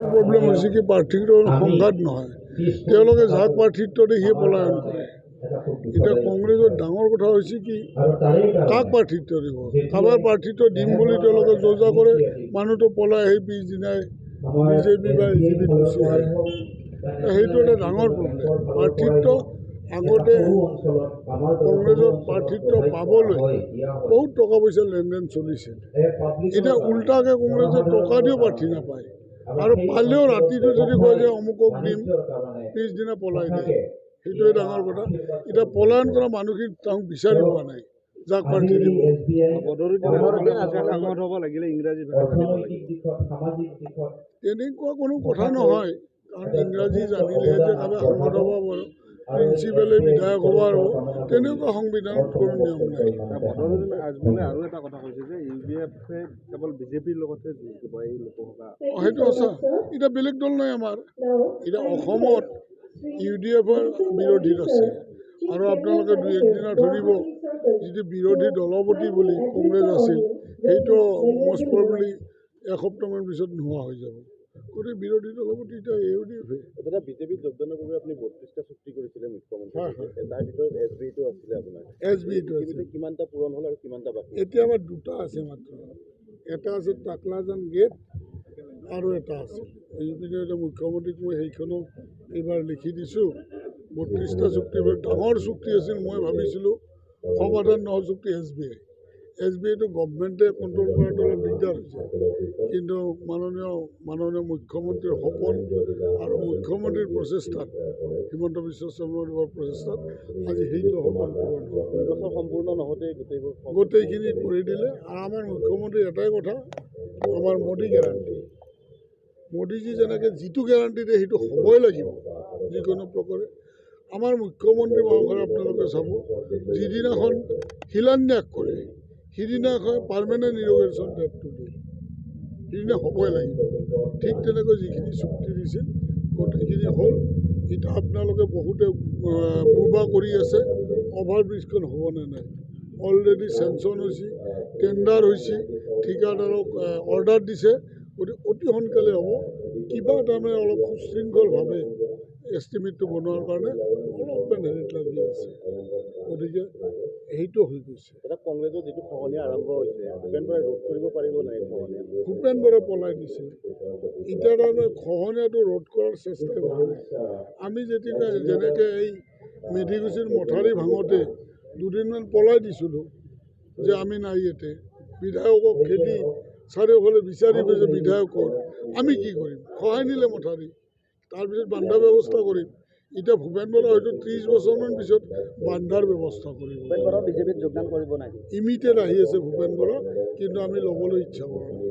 Problem হৈছে কি প্ৰাৰ্থীৰ সংঘাত নহয়। তেওঁলোকে যাক প্ৰাৰ্থিত্ব দিয়ে সিয়ে পলায়ন কৰে। এতিয়া কংগ্ৰেছৰ ডাঙৰ কথা হৈছে কি কাক প্ৰাৰ্থিত্ব দিব? কাৰোবাৰ প্ৰাৰ্থিত্ব দিম বুলি তেওঁলোকে যোজা কৰে মানুহটো পলাই আহি পিছদিনাই বিজেপি বা এ জি পিত গুচি আহে। সেইটো এটা ডাঙৰ প্ৰব্লেম প্ৰাৰ্থিত্ব আগতে কংগ্ৰেছৰ প্ৰাৰ্থিত্ব পাবলৈ বহুত টকা পইচা লেনদেন চলিছিল। এতিয়া উল্টাকৈ কংগ্ৰেছে টকা দিও প্ৰাৰ্থী নাপায়। আৰু পালেও ৰাতিটো যদি কয় যে অমুকক দিম পিছদিনা পলাই দিয়ে সেইটোৱে ডাঙৰ কথা। এতিয়া পলায়ন কৰা মানুহখিনি তেওঁক বিচাৰি পোৱা নাই। যাক প্ৰাৰ্থী হ'ব লাগিলে ইংৰাজী তেনেকুৱা কোনো কথা নহয়। কাৰণ ইংৰাজী জানিলেহে যে কাৰোবাৰ সংসদ হ'ব প্ৰিন্সিপালে বিধায়ক হ'ব আৰু তেনেকুৱা সংবিধানত কোনো নিয়ম নাই। বদৰুদ্দিন আজমলে আৰু এটা কথা কৈছে যে ইউ ডি এফে কেৱল বিজেপিৰ লগতে যুঁজ দিব এই লোকসভা। সেইটো সঁচা। এতিয়া বেলেগ দল নাই আমাৰ। এতিয়া অসমত ইউ ডি এফৰ বিৰোধীত আছে। আৰু আপোনালোকে দুই একদিনা ধৰিব যিটো বিৰোধী দলপতি বুলি কংগ্ৰেছ আছিল সেইটো মষ্ট প্ৰবলি এসপ্তাহমান পিছত নোহোৱা হৈ যাব। গতিকে বিৰোধী দলপতি এতিয়া ইউ ডি এফে দাদা বিজেপিত যোগদানৰ বাবে আপুনি বত্ৰিছটা চুক্তি কৰিছিলে মুখ্যমন্ত্ৰী। তাৰ ভিতৰত এছ বি টো আছিলে আপোনাৰ। এছ বি টো আছে কিন্তু কিমানটা পূৰণ হ'ল আৰু কিমানটা বাকী এতিয়া আমাৰ দুটা আছে মাত্ৰ। এটা আছে টাকলাজান গেট আৰু এটা আছে। এইপিনে এতিয়া মুখ্যমন্ত্ৰীক মই সেইখনো এইবাৰ লিখি দিছোঁ। বত্ৰিছটা চুক্তি ডাঙৰ চুক্তি আছিল মই ভাবিছিলোঁ সমাধান নহ'ল চুক্তি S B I S B আইটো গভমেণ্টে কণ্ট্ৰল কৰাটো অলপ দিগদাৰ হৈছে। কিন্তু মাননীয় মাননীয় মুখ্যমন্ত্ৰীৰ সপোন আৰু মুখ্যমন্ত্ৰীৰ প্ৰচেষ্টাত হিমন্ত বিশ্ব শৰ্মাদেৱৰ প্ৰচেষ্টাত আজি সেইটো সপোন পূৰণ হ'ল। সম্পূৰ্ণ নহওঁতে গোটেইবোৰ গোটেইখিনি কৰি দিলে আৰু আমাৰ মুখ্যমন্ত্ৰীৰ এটাই কথা আমাৰ মোদী গেৰাণ্টি মোদীজী যেনেকৈ যিটো গেৰাণ্টি দিয়ে সেইটো হ'বই লাগিব যিকোনো প্ৰকাৰে। আমাৰ মুখ্যমন্ত্ৰী মহাশয় আপোনালোকে চাব যিদিনাখন শিলান্যাস কৰে সিদিনাখন পাৰ্মানেণ্ট ইৰিগেশ্যন ডেটটো দিয়ে সিদিনা হ'বই লাগিব। ঠিক তেনেকৈ যিখিনি চুক্তি দিছিল গোটেইখিনি হ'ল। এতিয়া আপোনালোকে বহুতে বুবা কৰি আছে অভাৰ ব্ৰিজখন হ'ব নাই। অলৰেডি চেংচন হৈছে টেণ্ডাৰ হৈছে, ঠিকাদাৰক অৰ্ডাৰ দিছে। গতিকে অতি সোনকালে হ'ব। কিবা তাৰমানে অলপ সুশৃংখলভাৱে এষ্টিমেটটো বনোৱাৰ কাৰণে অলপমান হেৰিত লাগি আছে। গতিকে সেইটো হৈ গৈছে। কংগ্ৰেছৰ যিটো খহনীয়া আৰম্ভ হৈছে ভূপেন বৰাই ৰোধ কৰিব পাৰিব নাই ভূপেন বৰাই পলাই দিছে। এতিয়া তাৰমানে খহনীয়াটো ৰোধ কৰাৰ চেষ্টাই হোৱা নাই। আমি যেতিয়া যেনেকৈ এই মেধিকুচিৰ মথাউৰি ভাঙোতে দুদিনমান পলাই দিছিলোঁ যে আমি নাই ইয়াতে। বিধায়কক খেদি চাৰিওফালে বিচাৰি ফুৰিছে বিধায়কৰ আমি কি কৰিম? খহাই নিলে মথাউৰি। তাৰপিছত বান্ধা ব্যৱস্থা কৰিম। এতিয়া ভূপেন বৰা হয়তো ত্ৰিছ বছৰমান পিছত বান্ধাৰ ব্যৱস্থা কৰিব। বিজেপিত যোগদান কৰিব নাই ইমিডিয়েট আহি আছে ভূপেন বৰা কিন্তু আমি ল'বলৈ ইচ্ছা কৰা নাই।